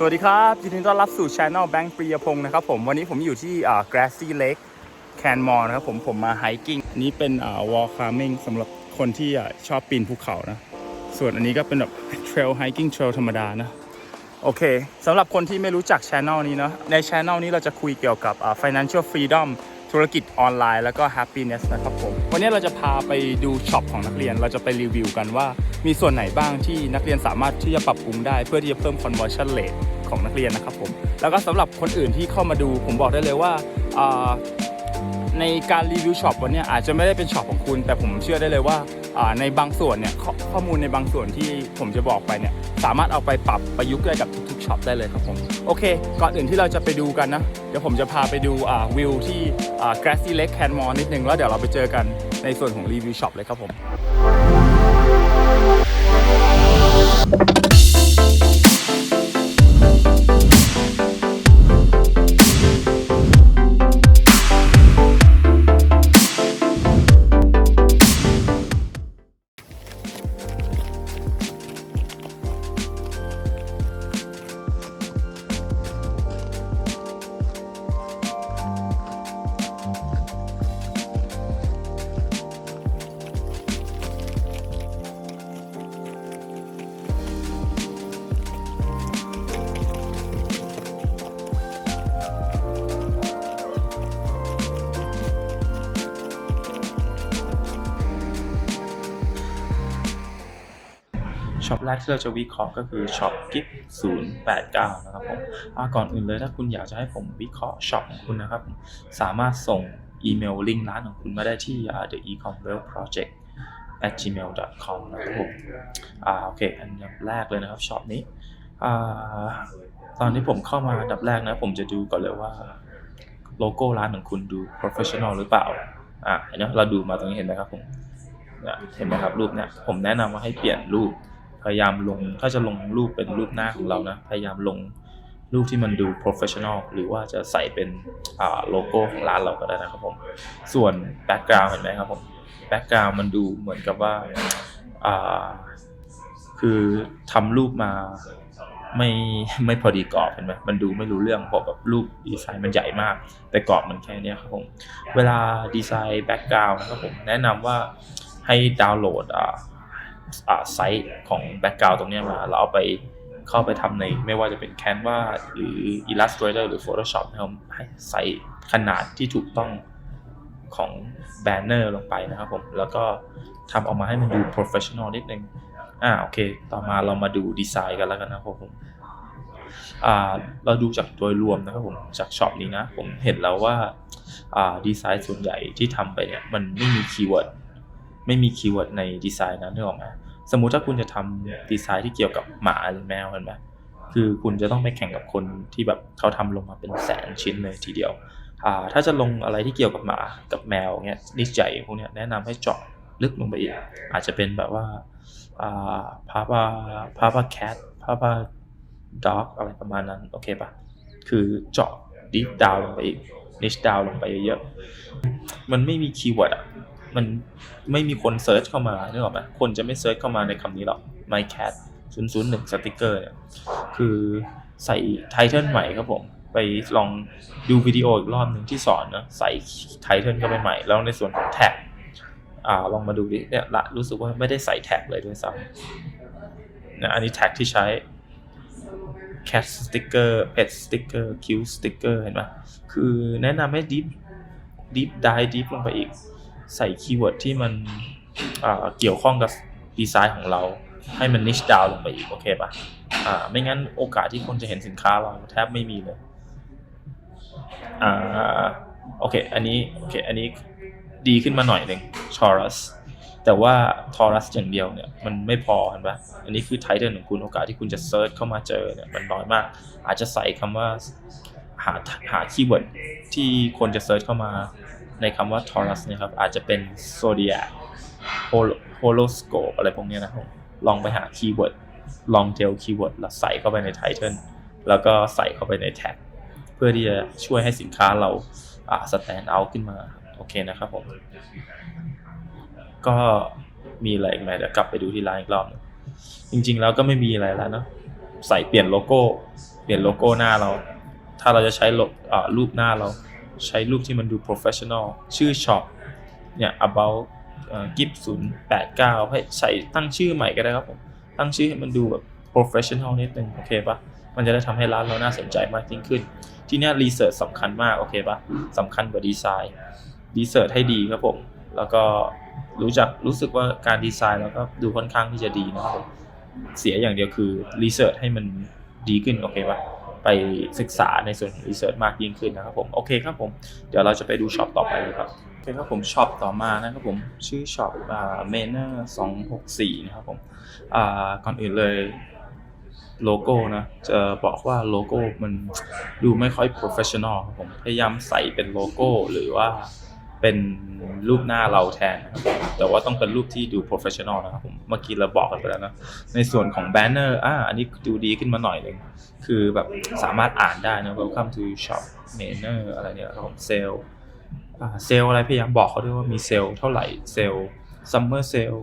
สวัสดีครับยินดีต้อนรับสู่ช anel แบงค์ปรียพงศ์นะครับผมวันนี้ผมอยู่ที่อ่า grassy lake แคนมอนะครับผมผมมาไฮกิ้งนี้เป็นอ่า wall climbing สำหรับคนที่อ่าชอบปีนภูเขานะ ส่วนอันนี้ก็เป็นแบบ trail hiking trail ธรรมดานะ โอเคสำหรับคนที่ไม่รู้จักช anel นี้เนาะในช anel นี้เราจะคุยเกี่ยวกับอ่า financial freedom ธุรกิจออนไลน์แล้วก็ happiness นะครับผม วันนี้เราจะพาไปดูช็อปของนักเรียน เราจะไปรีวิวกันว่า มีส่วนไหนบ้างที่นักเรียนสามารถที่จะปรับปรุงได้ เพื่อที่จะเพิ่ม conversion rate ของนักเรียนนะครับผม แล้วก็สำหรับคนอื่นที่เข้ามาดู ผมบอกได้เลยว่าในการรีวิวช็อปวันนี้อาจจะไม่ได้เป็นช็อปของคุณ แต่ผมเชื่อได้เลยว่าในบางส่วนเนี่ยข้อข้อมูลในบางส่วนที่ผมจะบอกไปเนี่ยสามารถเอาไปปรับประยุกต์ได้กับทุก ช็อปได้เลยครับผม โอเค ก่อนอื่นที่เราจะไปดูกันนะ เดี๋ยวผมจะพาไปดูวิวที่ Grassy Lake Canmore นิดนึง แล้วเดี๋ยวเราไปเจอกันในส่วนของรีวิวช็อปเลยครับผม ช็อปแรกที่เราจะวิเคราะห์ก็คือช็อปกิฟ089นะครับผมก่อนอื่นเลยถ้าคุณอยากจะให้ผมวิเคราะห์ช็อปของคุณนะครับ สามารถส่งอีเมลลิงก์ร้านของคุณมาได้ที่ the ecom well project at gmail com นะครับผมอ่าโอเค อันดับแรกเลยนะครับช็อปนี้อ่าตอนที่ผมเข้ามาอันดับแรกนะ ผมจะดูก่อนเลยว่าโลโก้ร้านของคุณดู professional หรือเปล่าอ่าเห็นไหมเราดูมาตรงนี้เห็นไหมครับผมเนี่ยเห็นไหมครับรูปเนี่ยผมแนะนำว่าให้เปลี่ยนรูป พยายามลงถ้าจะลงรูปเป็นรูปหน้าของเรานะ พยายามลงรูปที่มันดู professional หรือว่าจะใส่เป็นโลโก้ของร้านเราก็ได้นะครับผม ส่วน background เห็นไหมครับผม background มันดูเหมือนกับว่าคือทำรูปมาไม่ไม่พอดีกรอบเห็นไหมมันดูไม่รู้เรื่องเพราะแบบรูปดีไซน์มันใหญ่มาก แต่กรอบมันแค่นี้ครับผม เวลาดีไซน์ background นะครับผมแนะนำว่าให้ดาวน์โหลดอ่า ไซต์ของแบ็กกราวด์ตรงนี้มา เราเอาไปเข้าไปทำในไม่ว่าจะเป็น Canva หรือ Illustrator หรือ Photoshop นะครับให้ใส่ขนาดที่ถูกต้องของแบนเนอร์ลงไปนะครับผม แล้วก็ทำออกมาให้มันดู professional นิดนึงอ่าโอเค ต่อมาเรามาดูดีไซน์กันแล้วกันนะครับผมอ่าเราดูจากโดยรวมนะครับผมจากช็อปนี้นะ ผมเห็นแล้วว่าอ่าดีไซน์ส่วนใหญ่ที่ทำไปเนี่ย มันไม่มีคีย์เวิร์ด ไม่มีคีย์เวิร์ดในดีไซน์นั้นนึกออกไหมสมมุติถ้าคุณจะทำดีไซน์ที่เกี่ยวกับหมาหรือแมวเห็นไหมคือคุณจะต้องไปแข่งกับคนที่แบบเขาทำลงมาเป็นแสนชิ้นเลยทีเดียวอ่าถ้าจะลงอะไรที่เกี่ยวกับหมากับแมวเงี้ยนิสใหญ่พวกเนี้ยแนะนำให้เจาะลึกลงไปอีก อาจจะเป็นแบบว่าอ่าพาปาพาปาแคทพาปาด็อกอะไรประมาณนั้น โอเคปะคือเจาะดีฟดาวลงไปอีกนิชดาวลงไปเยอะๆมันไม่มีคีย์เวิร์ดอะ มันไม่มีคนเซิร์ชเข้ามานึกออกไหมคนจะไม่เซิร์ชเข้ามาในคำนี้หรอก mycat 001สติกเกอร์เนี่ยคือใส่ไทเทิลใหม่ครับผม ไปลองดูวิดีโออีกรอบหนึ่งที่สอนนะใส่ไทเทิลเข้าไปใหม่ แล้วในส่วนของแท็กอ่าลองมาดูดิเนี่ยละรู้สึกว่าไม่ได้ใส่แท็กเลยด้วยซ้ำนะอันนี้แท็กที่ใช้ cat sticker pet sticker cute sticker เห็นไหมคือแนะนำให้ deep deep dive deep ลงไปอีก ใส่คีย์เวิร์ดที่มันเกี่ยวข้องกับดีไซน์ของเรา ให้มันนิชดาวลงไปอีกโอเคปะอ่าไม่งั้นโอกาสที่คนจะเห็นสินค้าเราแทบไม่มีเลยอ่าโอเคอันนี้โอเคอันนี้ดีขึ้นมาหน่อยหนึ่ง Taurus แต่ว่า Taurus อย่างเดียวเนี่ยมันไม่พอเห็นปะอันนี้คือไทเทลของคุณโอกาสที่คุณจะเซิร์ชเข้ามาเจอเนี่ยมันน้อยมาก อาจจะใส่คำว่าหาหาคีย์เวิร์ดที่คนจะเซิร์ชเข้ามา ในคำว่า Taurus เนี่ยครับ อาจจะเป็น Zodiac Holo- Horoscope อะไรพวกนี้นะครับ ลองไปหาคีย์เวิร์ด ลองเทลคีย์เวิร์ดแล้วใส่เข้าไปในไทเทลแล้วก็ใส่เข้าไปในแท็ก เพื่อที่จะช่วยให้สินค้าเราอ่า stand out ขึ้นมา โอเคนะครับผม ก็มีอะไรอีกไหมเดี๋ยวกลับไปดูที่ร้านอีกรอบหนึงจริงๆแล้วก็ไม่มีอะไรแล้วเนอะใส่เปลี่ยนโลโก้ เปลี่ยนโลโก้หน้าเรา ถ้าเราจะใช้โลอ่ารูปหน้าเรา ใช้รูปที่มันดู professional ชื่อช็อปเนี่ย about กิฟศูนย์แปดเก้าให้ใส่ตั้งชื่อใหม่ก็ได้ครับผม ตั้งชื่อให้มันดูแบบ professional นิดนึงโอเคปะมันจะได้ทำให้ร้านเราน่าสนใจมากยิ่งขึ้น ทีเนี้ยรีเสิร์ชสำคัญมากโอเคปะสำคัญกว่าดีไซน์รีเสิร์ชให้ดีครับผม แล้วก็รู้จักรู้สึกว่าการดีไซน์แล้วก็ดูค่อนข้างที่จะดีนะครับผมเสียอย่างเดียวคือรีเสิร์ชให้มันดีขึ้นโอเคปะ ไปศึกษาในส่วนของรีเสิร์ชมากยิ่งขึ้นนะครับผมโอเคครับผมเดี๋ยวเราจะไปดูช็อปต่อไปเลยครับโอเคครับผมช็อปต่อมานะครับผมชื่อช็อปอ่าเมเนอร์สองหกสี่นะครับผมอ่าก่อนอื่นเลยโลโก้นะจะบอกว่าโลโก้มันดูไม่ค่อยโปรเฟชชั่นอลครับผมพยายามใส่เป็นโลโก้หรือว่า เป็นรูปหน้าเราแทนนะครับแต่ว่าต้องเป็นรูปที่ดู professional นะครับผมเมื่อกี้เราบอกกันไปแล้วนะในส่วนของ banner อ่าอันนี้ดูดีขึ้นมาหน่อยหนึงคือแบบสามารถอ่านได้นะ welcome to shop manner อะไรเนี่ยครับผม sale อ่าเซลอะไรพยายามบอกเขาด้วยว่ามีเซลเท่าไหร่เซล summer sale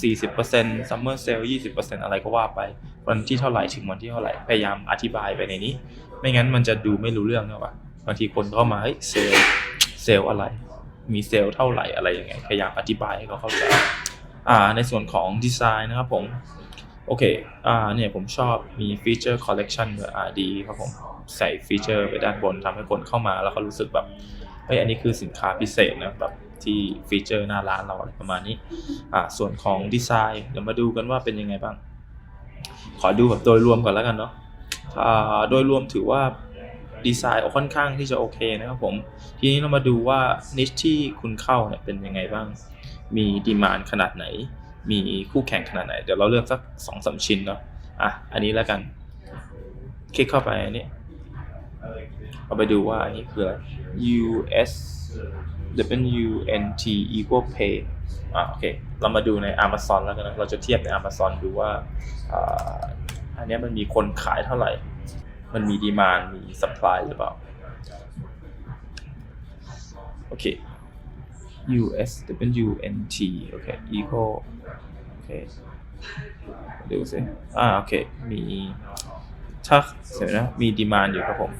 40% summer sale 20%อะไรก็ว่าไปวันที่เท่าไหร่ถึงวันที่เท่าไหร่พยายามอธิบายไปในนี้ ไม่งั้นมันจะดูไม่รู้เรื่องนะวะบางทีคนเข้ามาเฮ้ยเซล เซลล์อะไร มีเซลล์เท่าไหร่อะไรยังไงพยายามอธิบายให้เขาเข้าใจอ่าในส่วนของดีไซน์นะครับผมโอเคอ่าเนี่ยผมชอบมีฟีเจอร์คอลเลกชันด้วยอ่าดีครับผมใส่ฟีเจอร์ไปด้านบนทำให้คนเข้ามาแล้วเขารู้สึกแบบเฮ้ยอันนี้คือสินค้าพิเศษนะแบบที่ฟีเจอร์หน้าร้านเราอะไรประมาณนี้อ่าส่วนของดีไซน์เดี๋ยวมาดูกันว่าเป็นยังไงบ้าง ขอดูแบบโดยรวมก่อนแล้วกันเนาะอ่าโดยรวมถือว่า ดีไซน์ค่อนข้างที่จะโอเคนะครับผม ทีนี้เรามาดูว่านิชที่คุณเข้าเนี่ยเป็นยังไงบ้าง มีดีมานขนาดไหน มีคู่แข่งขนาดไหน เดี๋ยวเราเลือกสักสองสามชิ้นเนาะอะอันนี้แล้วกัน คลิกเข้าไปอันนี้เราไปดูว่าอันนี้คืออะไร US W N T equal pay อะโอเค เรามาดูใน Amazon แล้วกันนะ เราจะเทียบใน Amazon ดูว่าอ่าอันนี้มันมีคนขายเท่าไหร่ มันมีดีมานมี supply หรือเปล่าโอเค U S W N T โอเค equal โอเคดูสิอ่าโอเค มีถ้าเดี๋ยนะ มีดีมานอยู่ครับผม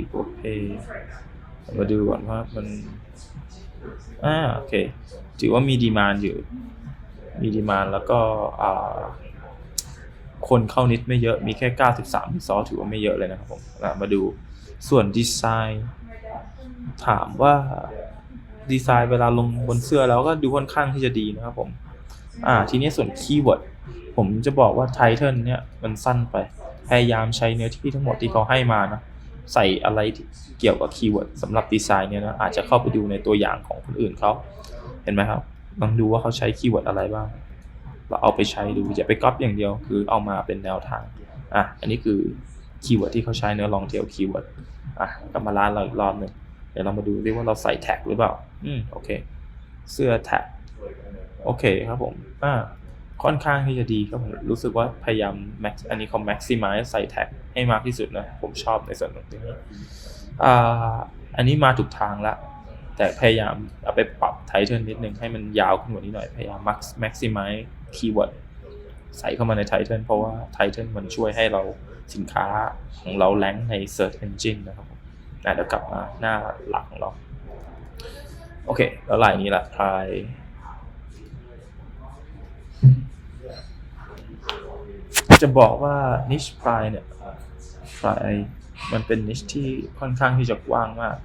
equal pay มาดูก่อนว่ามันอ่าโอเค ถือว่ามีดีมานอยู่ มีดีมานแล้วก็อ่า คนเข้านิดไม่เยอะมีแค่ 93รีซอถือว่าไม่เยอะเลยนะครับผมอะมาดูส่วนดีไซน์ถามว่าดีไซน์เวลาลงบนเสื้อแล้วก็ดูค่อนข้างที่จะดีนะครับผม อ่า ทีนี้ส่วนคีย์เวิร์ดผมจะบอกว่าไทเทลเนี่ยมันสั้นไป พยายามใช้เนื้อที่ทั้งหมดที่เขาให้มานะใส่อะไรเกี่ยวกับคีย์เวิร์ดสำหรับดีไซน์เนี่ยนะอาจจะเข้าไปดูในตัวอย่างของคนอื่นเขาเห็นไหมครับลองดูว่าเขาใช้คีย์เวิร์ดอะไรบ้าง เราเอาไปใช้ดูอย่าไปก๊อปอย่างเดียว คือเอามาเป็นแนวทางอะอันนี้คือคีย์เวิร์ดที่เขาใช้เนื้อลองเทลคีย์เวิร์ดอะกลับมาร้านเราอีกรอบหนึ่งเดี๋ยวเรามาดูดิว่าเราใส่แท็กหรือเปล่า อืมโอเค เสื้อแท็กโอเคครับผมอ่าค่อนข้างที่จะดีครับผมรู้สึกว่าพยายาม max อันนี้เขา maximize ใส่แท็กให้มากที่สุดนะ ผมชอบในส่วนตรงนี้อ่าอันนี้มาถูกทางละ แต่พยายามเอาไปปรับไทเทลนิดนึงให้มันยาวขึ้นกว่านี้หน่อย พยายาม max maximize keyword ใส่เข้ามาในไทเทลเพราะว่าไทเทลมันช่วยให้เราสินค้าของเราแรงใน search engine นะครับผมอะเดี๋ยวกลับมาหน้าหลักของเรา โอเค แล้วลายนี้ละ try จะบอกว่า niche pry เนี่ย pry มันเป็น niche ที่ค่อนข้างที่จะกว้างมาก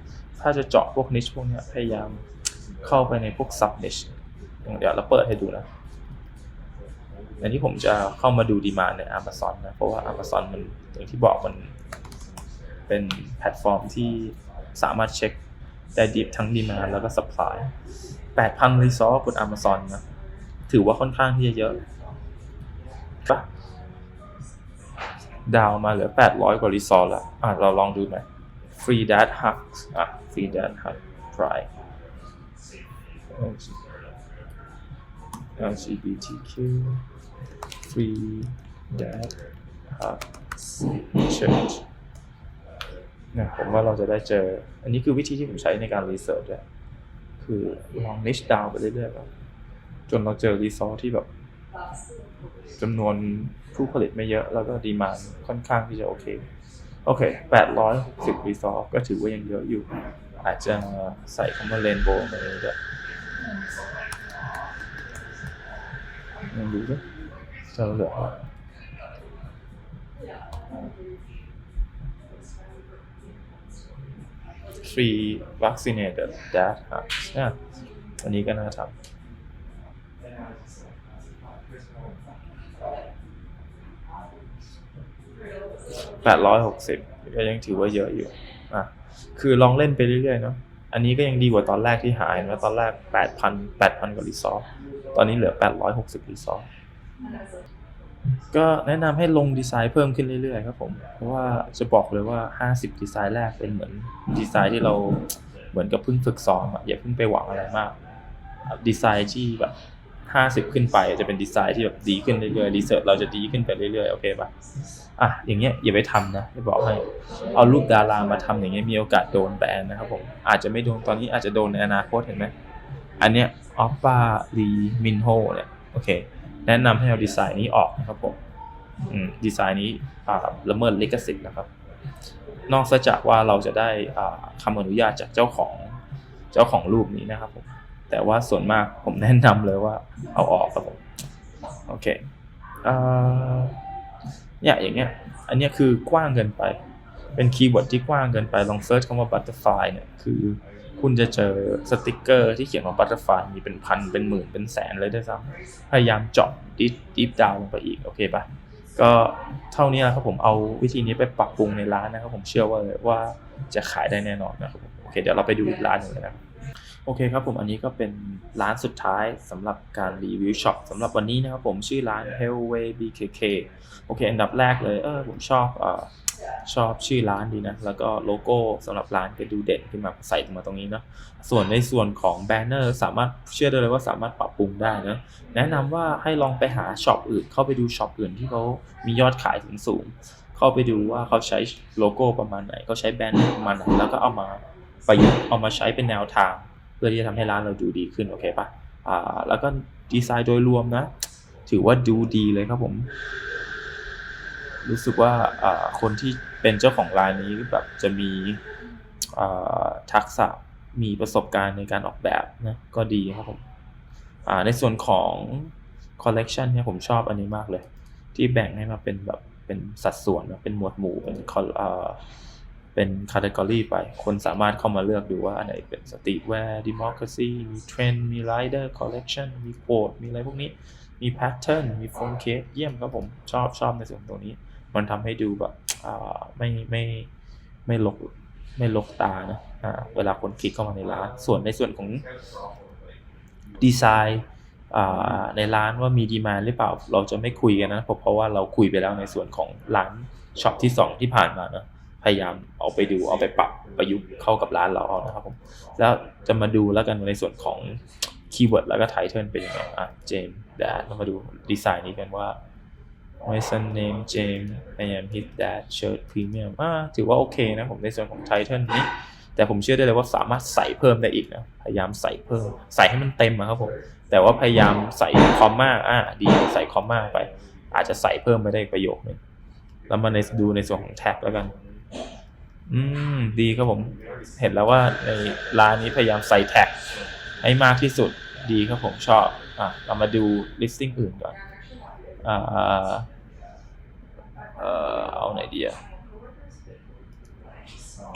ถ้าจะเจาะพวก niche พวกเนี้ยพยายามเข้าไปในพวก sub niche เดี๋ยวเราเปิดให้ดูนะอันนี้ผมจะเข้ามาดูดีมาใน Amazon นะ เพราะว่า Amazon มันอย่างที่บอกมันเป็นแพลตฟอร์มที่สามารถเช็คได้ดีทั้งดีมาแล้วก็ supply 8,000รีซอสบน Amazon นะ ถือว่าค่อนข้างที่จะเยอะปะดาวมาเหลือ 800 กว่ารีซอสล้วอะ เราลองดูไหม free dad hug อะ free dad hug try LGBTQ free dad hug church นะผมว่าเราจะได้เจอ อันนี้คือวิธีที่ผมใช้ในการรีเสิร์ชด้วยคือลอง niche down ไปเรื่อยๆครับจนเราเจอรีซอสที่แบบจำนวนผู้ผลิตไม่เยอะ แล้วก็ดีมานค่อนข้างที่จะโอเค โอเค 860 resolve ก็ถือว่ายังเยอะอยู่ อาจจะใส่คำว่า rainbow มาเลยด้วยลองดูดิจะเหลือ free vaccinated that ครับเนี่ยอันนี้ก็น่าทำแปดร้อยหกสิบก็ยังถือว่าเยอะอยู่ คือลองเล่นไปเรื่อยๆเนาะอันนี้ก็ยังดีกว่าตอนแรกที่หายนะตอนแรกแปดพันแปดพันกว่ารีซอสตอนนี้เหลือแปดร้อยหกสิบรีซอสก็แนะนำให้ลงดีไซน์เพิ่มขึ้นเรื่อยๆครับผม เพราะว่าจะบอกเลยว่า 50 ดีไซน์แรกเป็นเหมือนดีไซน์ที่เราเหมือนกับเพิ่งฝึกซ้อมอะอย่าเพิ่งไปหวังอะไรมาก ดีไซน์ที่แบบ 50 ขึ้นไป จะเป็นดีไซน์ที่แบบดีขึ้นเรื่อยๆรีเสิร์ชเราจะดีขึ้นไปเรื่อยๆโอเคปะอะอย่างเงี้ยอย่าไปทำนะจะบอกให้เอารูปดารามาทำอย่างเงี้ยมีโอกาสโดนแบนนะครับผมอาจจะไม่โดนตอนนี้อาจจะโดนในอนาคตเห็นไหมอันเนี้ยออปปาลีมินโฮเนี่ยโอเค แนะนำให้เอาดีไซน์นี้ออกนะครับผมอืมดีไซน์นี้ละเมิดลิขสิทธิ์นะครับ นอกจากว่าเราจะได้อ่าคำอนุญาตจากเจ้าของเจ้าของรูปนี้นะครับผม แต่ว่าส่วนมากผมแนะนำเลยว่าเอาออกครับผมโอเคเนี่ยอย่างเงี้ย อันเนี้ยคือกว้างเกินไป เป็นคีย์เวิร์ดที่กว้างเกินไปลองเซิร์ชคำว่า butterfly เนี่ยคือคุณจะเจอสติกเกอร์ที่เขียนว่า butterfly มีเป็นพันเป็นหมื่นเป็นแสนเลยด้วยซ้ำพยายามเจาะดิฟดิฟดาวลงไปอีก โอเคปะก็เท่านี้แหละครับผมเอาวิธีนี้ไปปรับปรุงในร้านนะครับผมเชื่อว่าว่าจะขายได้แน่นอนนะครับโอเคเดี๋ยวเราไปดูอีกร้านหนึ่งเลยนะครับ โอเคครับผมอันนี้ก็เป็นร้านสุดท้ายสำหรับการรีวิวช็อปสำหรับวันนี้นะครับผมชื่อร้าน Hellway BKK โอเค อันดับแรกเลยเออผมชอบเออชอบชื่อร้านดีนะ แล้วก็โลโก้สำหรับร้านก็ดูเด่นขึ้นมาใส่มาตรงนี้เนาะส่วนในส่วนของแบนเนอร์สามารถเชื่อได้เลยว่าสามารถปรับปรุงได้นะแนะนำว่าให้ลองไปหาช็อปอื่นเข้าไปดูช็อปอื่นที่เขามียอดขายถึงสูงเข้าไปดูว่าเขาใช้โลโก้ประมาณไหนเขาใช้แบรนด์ประมาณไหนแล้วก็เอามาประยุกต์เอามาใช้เป็นแนวทาง พื่อที่จะทำให้ร้านเราดูดีขึ้นโอเคปะอ่าแล้วก็ดีไซน์โดยรวมนะ ถือว่าดูดีเลยครับผม รู้สึกว่าอ่าคนที่เป็นเจ้าของร้านนี้แบบจะมีอ่าทักษะมีประสบการณ์ในการออกแบบนะก็ดีครับผมอ่าในส่วนของคอลเลกชันเนี่ยผมชอบอันนี้มากเลย ที่แบ่งให้มาเป็นแบบเป็นสัดส่วนเป็นหมวดหมู่เป็นคออ่า เป็นคาต e กรีไป คนสามารถเข้ามาเลือกดูว่า อันไหนเป็นสตรีทแวร์ดิมอคราซีมีเทรนด์มีไรเดอร์คอลเลกชันมีโคดมีอะไรพวกนี้ มีแพทเทิร์นมีโฟนเคสเยี่ยมครับผมชอบชอบในส่วนตรงนี้ มันทำให้ดูแบบไม่ไม่ไม่ลกไม่ลกตานะเวลาคนคลิกเข้ามาในร้าน ส่วนในส่วนของดีไซน์ในร้านว่ามีดีมาหรือเปล่า เราจะไม่คุยกันนะเพราะเพราะว่าเราคุยไปแล้วในส่วนของร้านช็อปที่ 2 ที่ผ่านมานะ พยายามเอาไปดูเอาไปปรับประยุกต์เข้ากับร้านเราเอานะครับผมแล้วจะมาดูแล้วกันในส่วนของคีย์เวิร์ดแล้วก็ไทเทิลเป็นยังไงอะเจมส์แดดเรามาดูดีไซน์นี้กันว่า Mason name James I am his dad shirt premium อ่าถือว่าโอเคนะผมในส่วนของไทเทิลนี้ แต่ผมเชื่อได้เลยว่าสามารถใส่เพิ่มได้อีกนะ พยายามใส่เพิ่ม ใส่ให้มันเต็มครับผม แต่ว่าพยายามใส่คอมมาอ่าดีใส่คอมมาไป อาจจะใส่เพิ่มไปได้ประโยคนึงแล้วมาในดูในส่วนของแท็กแล้วกัน อืมดีครับผม เห็นแล้วว่าในร้านนี้พยายามใส่แท็กให้มากที่สุดดีครับผมชอบอะเรามาดู listing อื่นก่อนอ่าเอ่อเอาไหนดีอะ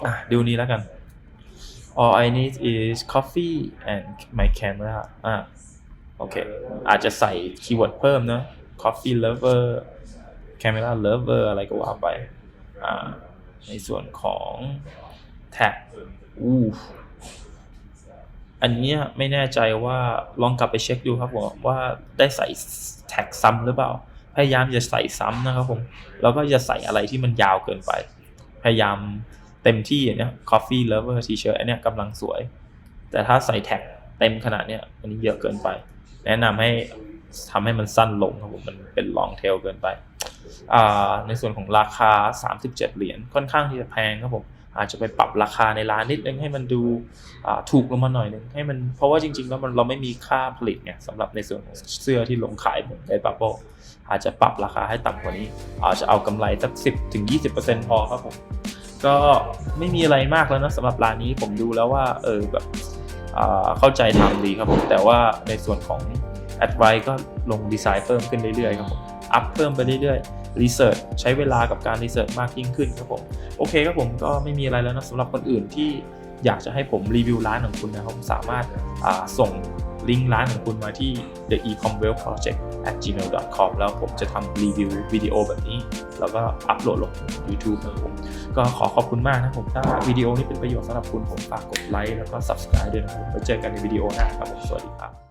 อะดูนี้แล้วกัน all I need is coffee and my camera อะโอเค อาจจะใส่คีย์เวิร์ดเพิ่มเนอะ coffee lover camera lover อะไรก็ว่าไปอ่า ในส่วนของ tag อู้อันนี้ไม่แน่ใจว่าลองกลับไปเช็คดูครับผมว่าได้ใส่แท็กซ้ำหรือเปล่า พยายามจะใส่ซ้ำนะครับผมแล้วก็จะใส่อะไรที่มันยาวเกินไป พยายามเต็มที่อันเนี้ย coffee lover t-shirt อันเนี้ยกำลังสวย แต่ถ้าใส่แท็กเต็มขนาดเนี้ยอันนี้เยอะเกินไป แนะนำให้ทำให้มันสั้นลงครับผมมันเป็น long tail เกินไป ในส่วนของราคา 37 เหรียญค่อนข้างที่จะแพงครับผมอาจจะไปปรับราคาในร้านนิดนึงให้มันดูถูกลงมาหน่อยนึงให้มันเพราะว่าจริง ๆ แล้วมันเราไม่มีค่าผลิตไงสำหรับในส่วนของเสื้อที่ลงขายเหมือนในบับเบิลอาจจะปรับราคาให้ต่ำกว่านี้ อาจจะเอากำไรสัก 10ถึง20%พอครับผมก็ไม่มีอะไรมากแล้วนะสำหรับร้านนี้ผมดูแล้วว่าเออแบบเข้าใจทำดีครับผมแต่ว่าในส่วนของแอดไวก็ลงดีไซน์เพิ่มขึ้นเรื่อยๆครับผมอัพเพิ่มไปเรื่อยๆ รีเสิร์ชใช้เวลากับการรีเสิร์ชมากยิ่งขึ้นครับผมโอเคครับผมก็ไม่มีอะไรแล้วนะสำหรับคนอื่นที่อยากจะให้ผมรีวิวร้านของคุณนะครับสามารถส่งลิงก์ร้านของคุณมาที่ the ecom w e l l project at gmail com แล้วผมจะทำรีวิววิดีโอแบบนี้ แล้วก็อัปโหลดลง YouTube นะครับผมก็ขอขอบคุณมากนะครับผมถ้าวิดีโอนี้เป็นประโยชน์สำหรับคุณผมฝากกดไลค์แล้วก็ subscribe ด้วยนะครับผมไว้เจอกันในวิดีโอหน้าครับผมสวัสดีครับ